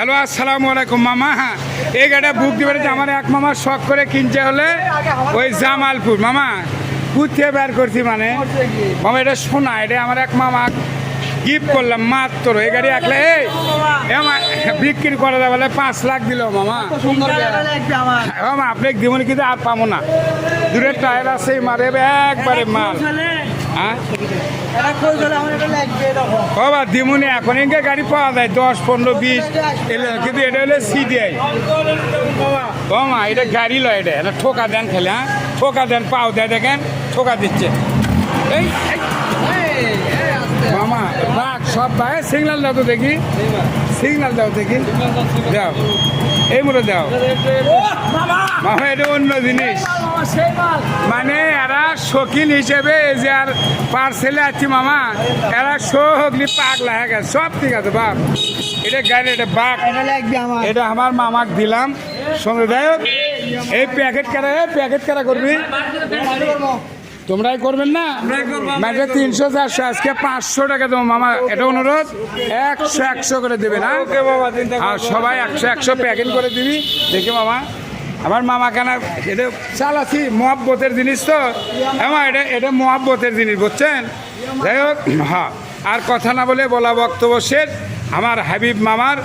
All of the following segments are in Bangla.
আসসালামু আলাইকুম, মামা। এই গাড়িটা বুক দিবে যে আমার এক মামা শখ করে কিনছে হলে ওই জামালপুর। মামা কুথে বের করছি মানে। মামা, এটা শোনা এটা আমার এক মামা গিফট করলাম মাত্র। এই গাড়ি একলে এই বিক্রি করে দেবে বলে পাঁচ লাখ দিল, মামা। আমার মামা আপনি দিবনি কিন্তু আর পাবো না। দূরের টায়ার আছে মারে একবারে মাল। হ্যাঁ? বাবা দিমুনি এখন এনকে গাড়ি পাওয়া যায় দশ পনেরো বিশ। এলে কিন্তু এটা হলে সিডিআই মা এটা গাড়ি লয় এটা ঠোকা দেন খেলে হ্যাঁ? ঠোকা দেন পাও দেয় দেখেন ঠোকা দিচ্ছে। এই সব ভাই সিগন্যাল দাও তো দেখি। সিগনাল দাও দেখি। দাও। এই মতো দাও। মামা এটা অন্য জিনিস। মানে এরা শৌখিন হিসেবে এই যে আর পার্সেলে আছি মামা এরা শোকলি পাগলা হয়ে গেছে। সব ঠিক আছে বাপ। এটা গাড়ি এটা বাঘ। এটা আমার। মামাক দিলাম। সঙ্গে দেয় এই প্যাকেট কারা প্যাকেট কারা করবি। তোমরাই করবেন না? মাঝে তিনশো চারশো আজকে পাঁচশো টাকা দেবো মামা। এটা অনুরোধ একশো একশো করে দেবে না আর সবাই একশো একশো প্যাকেট করে দিবি। দেখি মামা আমার মামা কেনা এটা চালাচ্ছি মহাব্বতের জিনিস তো। হ্যাঁ এটা এটা মহাব্বতের জিনিস বুঝছেন? যাই হোক হ্যাঁ আর কথা না বলে বলা বক্তব্য শেষ। আমার হাবিব মামার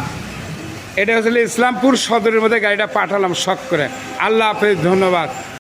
এটা হচ্ছে ইসলামপুর সদরের মধ্যে গাড়িটা পাঠালাম শখ করে। আল্লাহ হাফেজ ধন্যবাদ।